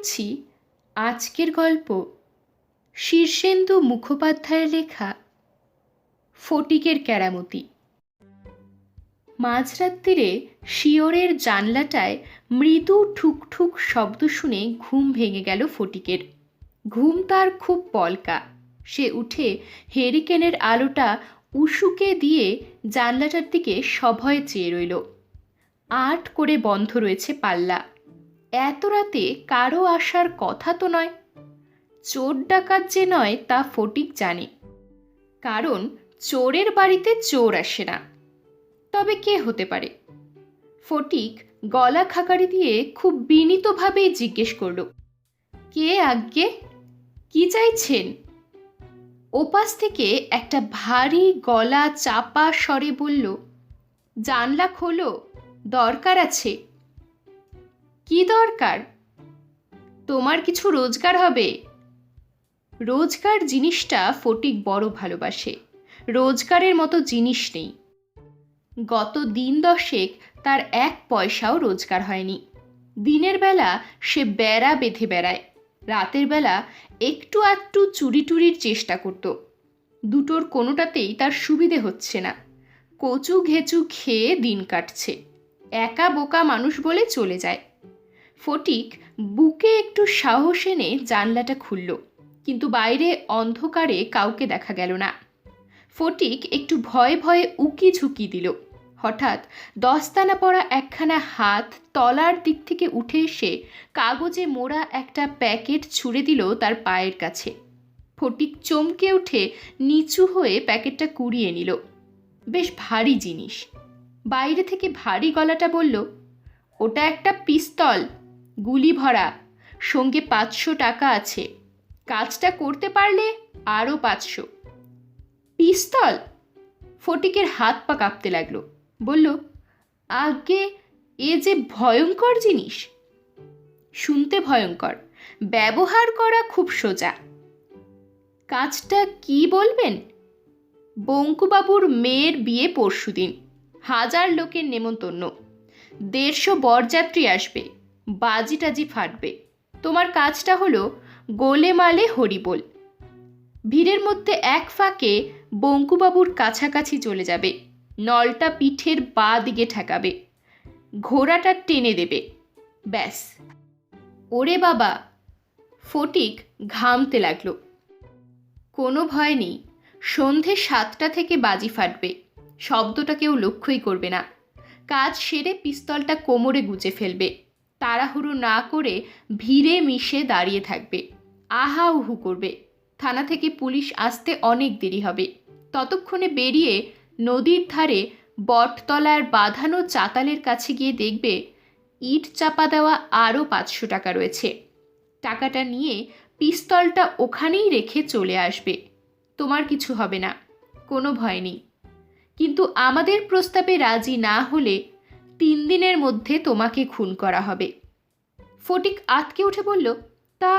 পড়ছি আজকের গল্প শীর্ষেন্দু মুখোপাধ্যায়ের লেখা ফটিকের কেরামতি। মাঝরাত্রিরে শিয়রের জানলাটায় মৃদু ঠুকঠুক শব্দ শুনে ঘুম ভেঙে গেল ফটিকের। ঘুম তার খুব পলকা সে উঠে হেরিকেনের আলোটা উসুকে দিয়ে জানলাটার দিকে সভয়ে চেয়ে রইল। আট করে বন্ধ রয়েছে পাল্লা। এত রাতে কারও আসার কথা তো নয়। চোর ডাকাত যে নয় তা ফটিক জানে। কারণ চোরের বাড়িতে চোর আসে না। তবে কে হতে পারে? ফটিক গলা খাকারি দিয়ে খুব বিনীতভাবে জিজ্ঞেস করল, কে আজ্ঞে? কি চাইছেন? ওপাশ থেকে একটা ভারী গলা চাপা স্বরে বলল, জানলা খোলো, দরকার আছে। কি দরকার? তোমার কিছু রোজগার হবে। রোজগার জিনিসটা ফটিক বড় ভালোবাসে। রোজগারের মতো জিনিস নেই। গত দিন দশেক তার এক পয়সাও রোজগার হয়নি। দিনের বেলা সে বেড়া বেঁধে বেড়ায়। রাতের বেলা একটু একটু চুরি টুরির চেষ্টা করত। দুটোর কোনোটাতেই তার সুবিধে হচ্ছে না। কচু ঘেচু খেয়ে দিন কাটছে। একা বোকা মানুষ বলে চলে যায়। ফটিক বুকে একটু সাহস এনে জানলাটা খুলল, কিন্তু বাইরে অন্ধকারে কাউকে দেখা গেল না। ফটিক একটু ভয়ে ভয়ে উকি ঝুঁকি দিল। হঠাৎ দস্তানা পড়া একখানা হাত তলার দিক থেকে উঠে এসে কাগজে মোড়া একটা প্যাকেট ছুঁড়ে দিল তার পায়ের কাছে। ফটিক চমকে উঠে নিচু হয়ে প্যাকেটটা কুড়িয়ে নিল। বেশ ভারী জিনিস। বাইরে থেকে ভারী গলাটা বলল, ওটা একটা পিস্তল। গুলি ভরা। সঙ্গে পাঁচশো টাকা আছে। কাজটা করতে পারলে আরও পাঁচশো। পিস্তল? ফটিকের হাত পা কাঁপতে লাগল। বলল, আগে এ যে ভয়ঙ্কর জিনিস। শুনতে ভয়ঙ্কর। ব্যবহার করা খুব সোজা। কাজটা কি বলবেন? বঙ্কুবাবুর মেয়ের বিয়ে পরশুদিন। হাজার লোকের নেমন্তন্ন। দেড়শো বরযাত্রী আসবে। বাজি টাজি ফাটবে। তোমার কাজটা হলো গোলেমালে হরিবোল। ভিড়ের মধ্যে এক ফাঁকে বঙ্কুবাবুর কাছাকাছি চলে যাবে। নলটা পিঠের বা দিকে ঠেকাবে। ঘোড়াটা টেনে দেবে। ব্যাস। ওরে বাবা! ফটিক ঘামতে লাগল। কোনো ভয় নেই। সন্ধে সাতটা থেকে বাজি ফাটবে। শব্দটা কেউ লক্ষ্যই করবে না। কাজ সেরে পিস্তলটা কোমরে গুজে ফেলবে। তাড়াহুড়ো না করে ভিড়ে মিশে দাঁড়িয়ে থাকবে। আহা উহু করবে। থানা থেকে পুলিশ আসতে অনেক দেরি হবে। ততক্ষণে বেরিয়ে নদীর ধারে বটতলার বাঁধানো চাতালের কাছে গিয়ে দেখবে ইট চাপা দেওয়া আরও পাঁচশো টাকা রয়েছে। টাকাটা নিয়ে পিস্তলটা ওখানেই রেখে চলে আসবে। তোমার কিছু হবে না, কোনো ভয় নেই। কিন্তু আমাদের প্রস্তাবে রাজি না হলে তিন দিনের মধ্যে তোমাকে খুন করা হবে। ফটিক আতকে উঠে বলল, তা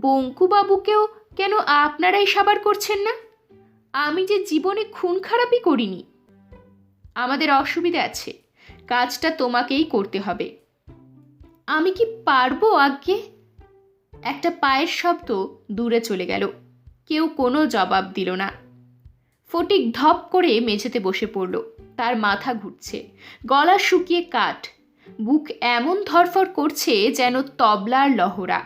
বঙ্কুবাবুকেও কেন আপনারাই সাবার করছেন না? আমি যে জীবনে খুন খারাপই করিনি। আমাদের অসুবিধা আছে, কাজটা তোমাকেই করতে হবে। আমি কি পারব আজ্ঞে? একটা পায়ের শব্দ দূরে চলে গেল, কেউ কোনো জবাব দিল না। ফটিক ধপ করে মেঝেতে বসে পড়ল। তার মাথা ঘুরছে। গলা শুকিয়ে কাঠ। বুক এমন ধরফর করছে যেন তবলার লহরা।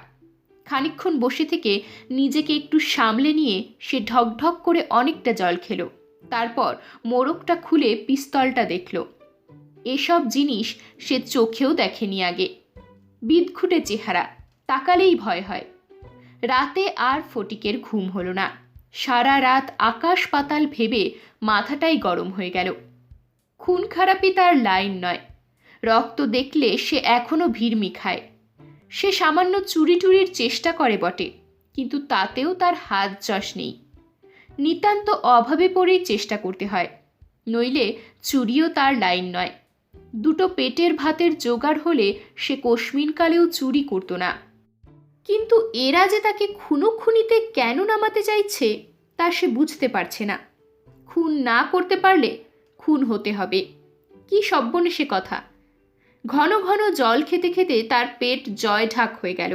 খানিক্ষণ বসে থেকে নিজেকে একটু সামলে নিয়ে সে ঢকঢক করে অনেকটা জল খেলো। তারপর মোড়কটা খুলে পিস্তলটা দেখল। এসব জিনিস সে চোখেও দেখেনি আগে। বিদঘুটে চেহারা, তাকালেই ভয় হয়। রাতে আর ফটিকের ঘুম হলো না। সারা রাত আকাশ পাতাল ভেবে মাথাটাই গরম হয়ে গেল। খুন খারাপি তার লাইন নয়। রক্ত দেখলে সে এখনও ভিড়মি খায় সে সামান্য চুরি টুরির চেষ্টা করে বটে, কিন্তু তাতেও তার হাত যশ নেই। নিতান্ত অভাবে পড়েই চেষ্টা করতে হয়, নইলে চুরিও তার লাইন নয়। দুটো পেটের ভাতের জোগাড় হলে সে কোশমিনকালেও চুরি করতো না। কিন্তু এরা যে তাকে খুনোখুনিতে কেন নামাতে চাইছে, তা সে বুঝতে পারছে না। খুন না করতে পারলে খুন হতে হবে। কি সব্বনে সে কথা? ঘন ঘন জল খেতে খেতে তার পেট জয় ঢাক হয়ে গেল।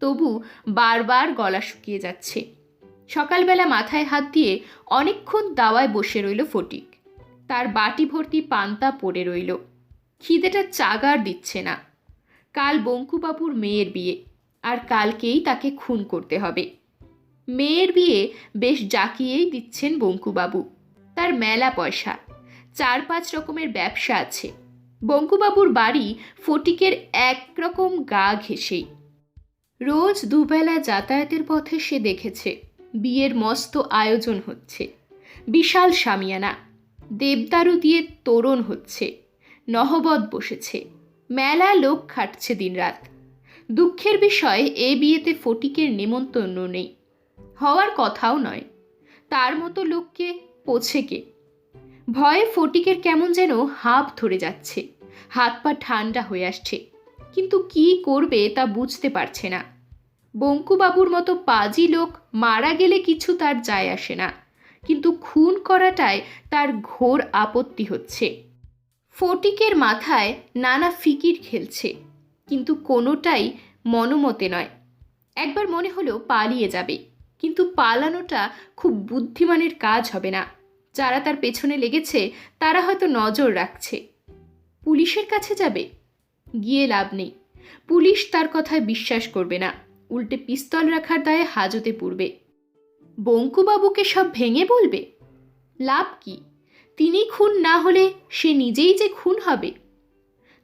তবু বারবার গলা শুকিয়ে যাচ্ছে। সকালবেলা মাথায় হাত দিয়ে অনেকক্ষণ দাওয়ায় বসে রইল ফটিক। তার বাটি ভর্তি পান্তা পড়ে রইল। খিদেটা চাগার দিচ্ছে না। কাল বঙ্কুবাবুর মেয়ের বিয়ে, আর কালকেই তাকে খুন করতে হবে। মেয়ের বিয়ে বেশ জাকিয়েই দিচ্ছেন বঙ্কুবাবু। তার মেলা পয়সা। চার পাঁচ রকমের ব্যবসা আছে। বঙ্কুবাবুর বাড়ি ফটিকের একরকম গা ঘেঁষেই রোজ দুবেলা যাতায়াতের পথে সে দেখেছে, বিয়ের মস্ত আয়োজন হচ্ছে। বিশাল সামিয়ানা, দেবদারু দিয়ে তোরণ হচ্ছে, নহবত বসেছে, মেলা লোক খাটছে দিনরাত। দুঃখের বিষয়, এ বিয়েতে ফটিকের নেমন্তন্ন নেই। হওয়ার কথাও নয়। তার মতো লোককে পোছে কে? ভয়ে ফটিকের কেমন যেন হাঁপ ধরে যাচ্ছে। হাত পা ঠান্ডা হয়ে আসছে। কিন্তু কি করবে তা বুঝতে পারছে না। বঙ্কুবাবুর মতো পাজি লোক মারা গেলে কিছু তার যায় আসে না। কিন্তু খুন করাটায় তার ঘোর আপত্তি হচ্ছে। ফটিকের মাথায় নানা ফিকির খেলছে। কিন্তু কোনোটাই মনোমতে নয়। একবার মনে হলো পালিয়ে যাবে। কিন্তু পালানোটা খুব বুদ্ধিমানের কাজ হবে না। যারা তার পেছনে লেগেছে, তারা হয়তো নজর রাখছে। পুলিশের কাছে যাবে? গিয়ে লাভ নেই। পুলিশ তার কথায় বিশ্বাস করবে না। উল্টে পিস্তল রাখার দায়ে হাজতে পড়বে। বঙ্কুবাবুকে সব ভেঙে বলবে? লাভ কি? তিনি খুন না হলে সে নিজেই যে খুন হবে?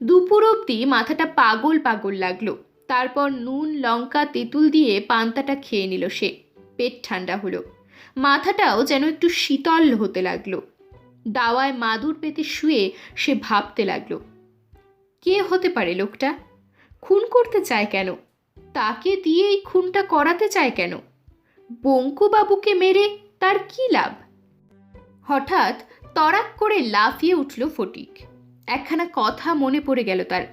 দুপুর অবধি মাথাটা পাগল পাগল লাগল। তারপর নুন, লঙ্কা, তেঁতুল দিয়ে পান্তাটা খেয়ে নিল সে। পেট ঠান্ডা হলো। মাথাটাও যেন একটু শীতল হতে লাগল। দাওয়ায় মাদুর পেতে শুয়ে সে ভাবতে লাগল, কে হতে পারে লোকটা? খুন করতে চায় কেন? তাকে দিয়ে এই খুনটা করাতে চায় কেন? বঙ্কুবাবুকে মেরে তার কি লাভ? হঠাৎ তড়াক করে লাফিয়ে উঠল ফটিক। একখানা কথা মনে পড়ে গেল তার।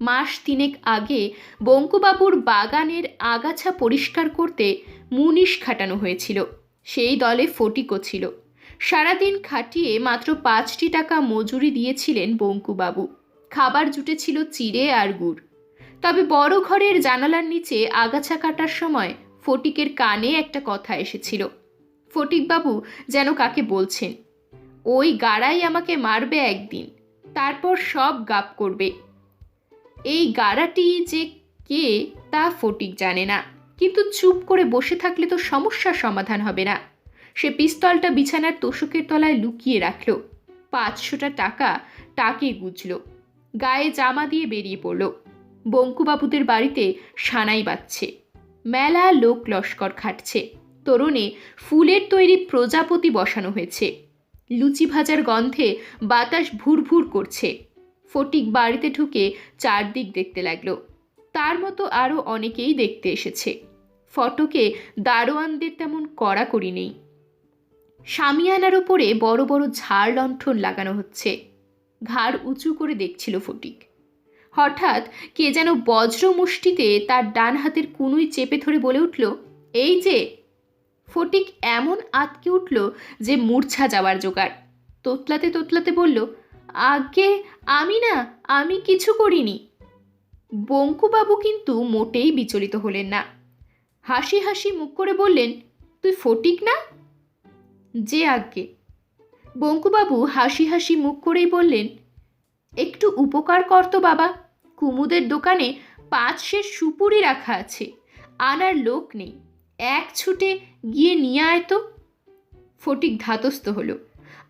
মাস তিনেক আগে বঙ্কুবাবুর বাগানের আগাছা পরিষ্কার করতে মুনিশ খাটানো হয়েছিল। সেই দলে ফটিকও ছিল। সারাদিন খাটিয়ে মাত্র পাঁচটি টাকা মজুরি দিয়েছিলেন বঙ্কুবাবু। খাবার জুটেছিল চিড়ে আর গুড়। তবে বড় ঘরের জানালার নিচে আগাছা কাটার সময় ফটিকের কানে একটা কথা এসেছিল। ফটিকবাবু যেন কাকে বলছেন, ওই গাড়াই আমাকে মারবে একদিন, তারপর সব গাপ করবে। এই গাড়াটি যে কে তা ফটিক জানে না। কিন্তু চুপ করে বসে থাকলে তো সমস্যার সমাধান হবে না। সে পিস্তলটা বিছানার তোষকের তলায় লুকিয়ে রাখল। পাঁচশোটা টাকা টাকে গুজল। গায়ে জামা দিয়ে বেরিয়ে পড়ল। বঙ্কুবাবুদের বাড়িতে সানাই বাজছে। মেলা লোক লস্কর খাটছে। তোরণে ফুলের তৈরি প্রজাপতি বসানো হয়েছে। লুচি ভাজার গন্ধে বাতাস ভুরভুর করছে। ফটিক বাড়িতে ঢুকে চারদিক দেখতে লাগল। তার মতো আরও অনেকেই দেখতে এসেছে। ফটকে দারোয়ানদের তেমন কড়াকড়ি নেই। সামিয়ানার ওপরে বড় বড় ঝাড় লণ্ঠন লাগানো হচ্ছে। ঘাড় উঁচু করে দেখছিল ফটিক। হঠাৎ কে যেন বজ্র মুষ্টিতে তার ডান হাতের কুনুই চেপে ধরে বলে উঠল, এই যে! ফটিক এমন আতকে উঠল যে মূর্ছা যাওয়ার জোগাড়। তোতলাতে তোতলাতে বলল, আগে আমি না, আমি কিছু করিনি। বঙ্কুবাবু কিন্তু মোটেই বিচলিত হলেন না। হাসি হাসি মুখ করে বললেন, তুই ফটিক না? যে আজ্ঞে। বঙ্কুবাবু হাসি হাসি মুখ করেই বললেন, একটু উপকার করতো বাবা, কুমুদের দোকানে পাঁচ সের সুপুরি রাখা আছে, আনার লোক নেই, এক ছুটে গিয়ে নিয়ে আয় তো। ফটিক ধাতস্থ হলো।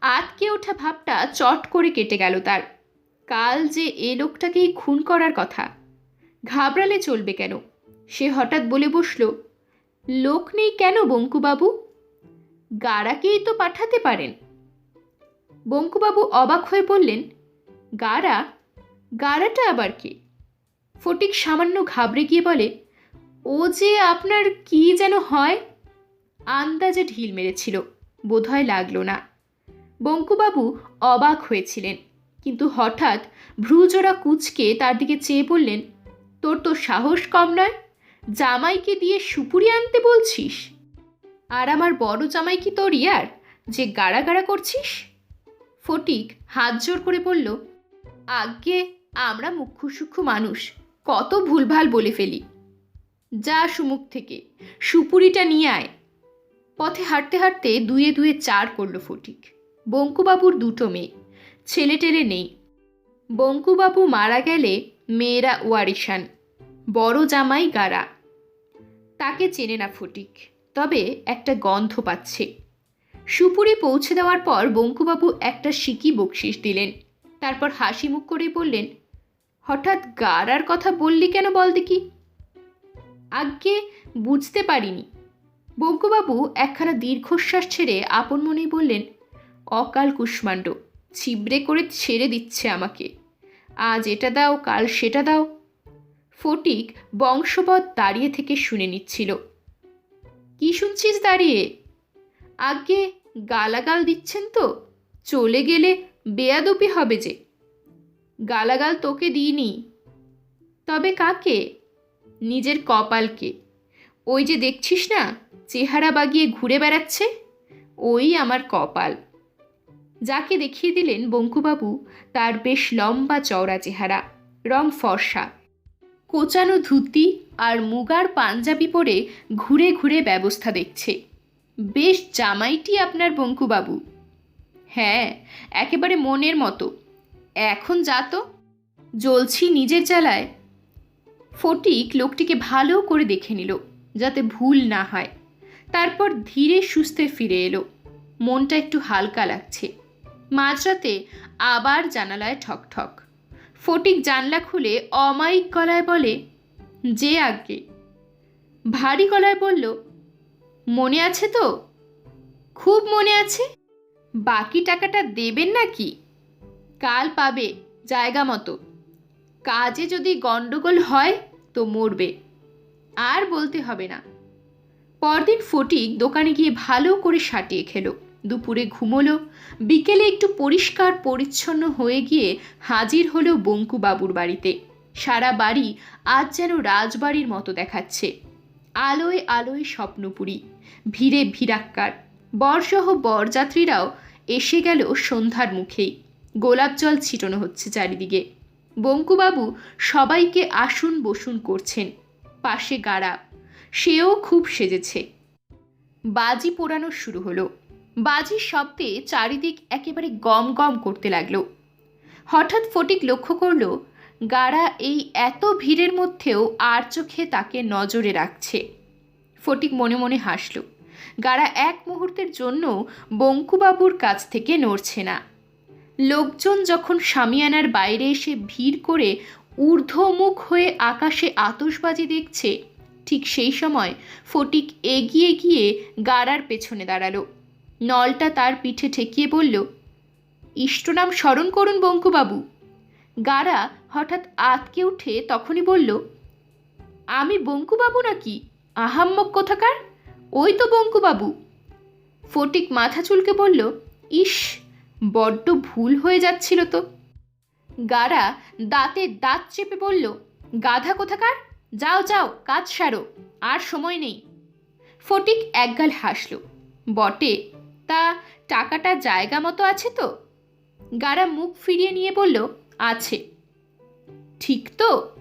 আতকে ওঠা ভাবটা চট করে কেটে গেল তার। কাল যে এ লোকটাকেই খুন করার কথা। ঘাবড়ালে চলবে কেন? সে হঠাৎ বলে বসল লোক নেই কেন, বঙ্কুবাবু? গাড়াকেই তো পাঠাতে পারেন। বঙ্কুবাবু অবাক হয়ে বললেন, গাড়া? গাড়াটা আবার কে? ফটিক সামান্য ঘাবড়ে গিয়ে বলে, ও যে আপনার কি যেন হয়? আন্দাজে ঢিল মেরেছিল, বোধহয় লাগল না। বঙ্কুবাবু অবাক হয়েছিলেন, কিন্তু হঠাৎ ভ্রুজোড়া কুচকে তার দিকে চেয়ে বললেন, তোর তো সাহস কম নয়? জামাইকে দিয়ে সুপুরি আনতে বলছিস? আর আমার বড় জামাই কি তোর ইয়ার, যে গাড়া গাড়া করছিস? ফটিক হাত জোর করে বলল, আজ্ঞে, আমরা মুখ্য সূক্ষ্ম মানুষ, কত ভুলভাল বলে ফেলি। যা সুমুখ থেকে, সুপুরিটা নিয়ে আয়। পথে হাঁটতে হাঁটতে দুয়ে দুয়ে চার করল ফটিক। বঙ্কুবাবুর দুটো মেয়ে ছেলে টেলে নেই। বঙ্কুবাবু মারা গেলে মেয়েরা ওয়ারিশান, বড় জামাই গাড়া। তাকে চেনে না ফটিক। তবে একটা গন্ধ পাচ্ছে। সুপুরি পৌঁছে দেওয়ার পর বঙ্কুবাবু একটা সিকি বকশিস দিলেন। তারপর হাসি মুখ করে বললেন, হঠাৎ গাড়ার কথা বললি কেন বল দেখি? আজ্ঞে, বুঝতে পারিনি। বঙ্কুবাবু একখানা দীর্ঘশ্বাস ছেড়ে আপন মনেই বললেন, অকাল কুষ্মাণ্ড, ছিবড়ে করে ছেড়ে দিচ্ছে আমাকে। আজ এটা দাও, কাল সেটা দাও ফটিক বংশবৎ দাঁড়িয়ে থেকে শুনে নিচ্ছিল। কি শুনছিস দাঁড়িয়ে? আগে গালাগাল দিচ্ছেন তো, চলে গেলে বেয়াদপি হবে যে। গালাগাল তোকে দিইনি। তবে কাকে? নিজের কপালকে। ওই যে দেখছিস না, চেহারা বাগিয়ে ঘুরে বেড়াচ্ছে? ওই আমার কপাল। যাকে দেখিয়ে দিলেন বঙ্কুবাবু, তার বেশ লম্বা চওড়া চেহারা, রং ফর্সা। কোচানো ধুতি আর মুগার পাঞ্জাবি পরে ঘুরে ঘুরে ব্যবস্থা দেখছে। বেশ জামাইটি আপনার বঙ্কুবাবু। হ্যাঁ একেবারে মনের মতো। এখন যা তো, জ্বলছি নিজের জ্বালায়। ফটিক লোকটিকে ভালো করে দেখে নিল, যাতে ভুল না হয়। তারপর ধীরে সুস্থে ফিরে এলো। মনটা একটু হালকা লাগছে। মাঝরাতে আবার জানালায় ঠক ঠক ফটিক জানলা খুলে অমায়িক গলায় বলে, যে আজ্ঞে। ভারী গলায় বলল, মনে আছে তো? খুব মনে আছে। বাকি টাকাটা দেবেন নাকি? কাল পাবে, জায়গা মতো। কাজে যদি গণ্ডগোল হয়, তো মরবে। আর বলতে হবে না। পরদিন ফটিক দোকানে গিয়ে ভালো করে সাটিয়ে খেলো। দুপুরে ঘুমোলো। বিকেলে একটু পরিষ্কার পরিচ্ছন্ন হয়ে গিয়ে হাজির হলো বঙ্কু বাবুর বাড়িতে। সারা বাড়ি আজ যেন রাজবাড়ির মতো দেখাচ্ছে। আলোয় আলোয় স্বপ্নপুরী, ভিড়ে ভিড়াক্কার। বরসহ বরযাত্রীরাও এসে গেল সন্ধ্যার মুখেই। গোলাপ জল ছিটানো হচ্ছে চারিদিকে। বঙ্কুবাবু সবাইকে আসুন বসুন করছেন। পাশে গাড়া, সেও খুব সেজেছে। বাজি পোড়ানো শুরু হলো। বাজির শব্দে চারিদিক একেবারে গম গম করতে লাগল। হঠাৎ ফটিক লক্ষ্য করল, গাড়া এই এত ভিড়ের মধ্যেও আর চোখে তাকে নজরে রাখছে। ফটিক মনে মনে হাসল, গাড়া এক মুহূর্তের জন্য বঙ্কুবাবুর কাছ থেকে নড়ছে না। লোকজন যখন সামিয়ানার বাইরে এসে ভিড় করে ঊর্ধ্বমুখ হয়ে আকাশে আতসবাজি দেখছে, ঠিক সেই সময় ফটিক এগিয়ে গিয়ে গাড়ার পেছনে দাঁড়াল। নলটা তার পিঠে ঠেকিয়ে বলল ইষ্টনাম স্মরণ করুন বঙ্কুবাবু। গাড়া হঠাৎ আতকে উঠে তখনই বলল, আমি বঙ্কুবাবু নাকি? আহাম্মক কোথাকার? ওই তো বঙ্কুবাবু। ফটিক মাথা চুলকে বলল, ইস, বড্ড ভুল হয়ে যাচ্ছিল তো। গাড়া দাঁতে দাঁত চেপে বলল, গাধা কোথাকার? যাও যাও, কাজ সারো, আর সময় নেই। ফটিক একগাল হাসল। বটে তা টাকাটা জায়গা মতো আছে তো? গাড়া মুখ ফিরিয়ে নিয়ে বলল, আছে। ঠিক তো?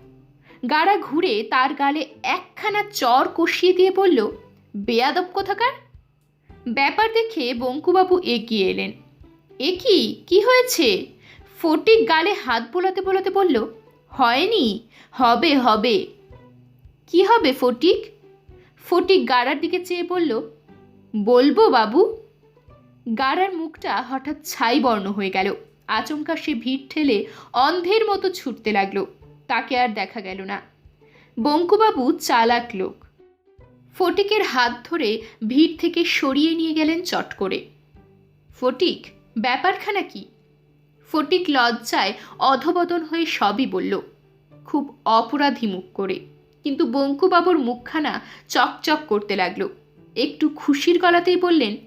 গাড়া ঘুরে তার গালে একখানা চর কষিয়ে দিয়ে বলল, বেয়াদব কোথাকার? ব্যাপার দেখে বঙ্কুবাবু এগিয়ে এলেন। এ কি? কি হয়েছে? ফটিক গালে হাত বোলাতে বোলাতে বলল, হয়নি, হবে হবে। কি হবে ফটিক? ফটিক গাড়ার দিকে চেয়ে বলল, বলব বাবু। গাড়ার মুখটা হঠাৎ ছাই বর্ণ হয়ে গেল। আচমকা সে ভিড় ঠেলে অন্ধের মতো ছুটতে লাগল। তাকে আর দেখা গেল না। বঙ্কুবাবু চালাক লোক। ফটিকের হাত ধরে ভিড় থেকে সরিয়ে নিয়ে গেলেন চট করে। ফটিক, ব্যাপারখানা কি? ফটিক লজ্জায় অধবদন হয়ে সবই বলল। খুব অপরাধী মুখ করে। কিন্তু বঙ্কুবাবুর মুখখানা চকচক করতে লাগল। একটু খুশির গলাতেই বললেন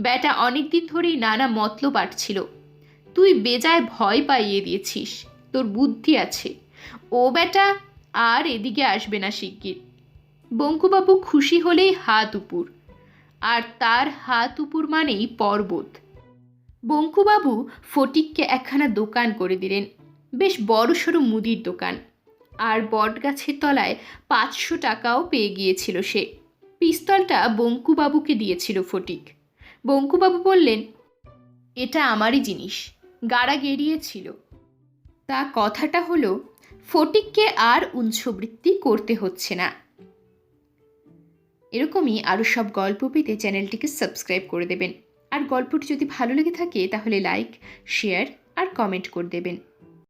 ব্যাটা অনেকদিন ধরেই নানা মতলব আটছিল। তুই বেজায় ভয় পাইয়ে দিয়েছিস, তোর বুদ্ধি আছে। ও বেটা আর এদিকে আসবে না শিগগির। বঙ্কুবাবু খুশি হলেই হাত উপুর, আর তার হাত উপুর মানেই পর্বত। বঙ্কুবাবু ফটিককে একখানা দোকান করে দিলেন, বেশ বড়সড় মুদির দোকান, আর বটগাছের তলায় পাঁচশো টাকাও পেয়ে গিয়েছিল সে। পিস্তলটা বঙ্কুবাবুকে দিয়েছিল ফটিক। বঙ্কুবাবু বললেন, এটা আমারই জিনিস, গাড়া গেরিয়েছিল তা কথাটা হলো, ফটিককে আর উঞ্ছবৃত্তি করতে হচ্ছে না। এরকমই আরও সব গল্প পেতে চ্যানেলটিকে সাবস্ক্রাইব করে দেবেন। আর গল্পটি যদি ভালো লেগে থাকে, তাহলে লাইক, শেয়ার আর কমেন্ট করে দেবেন।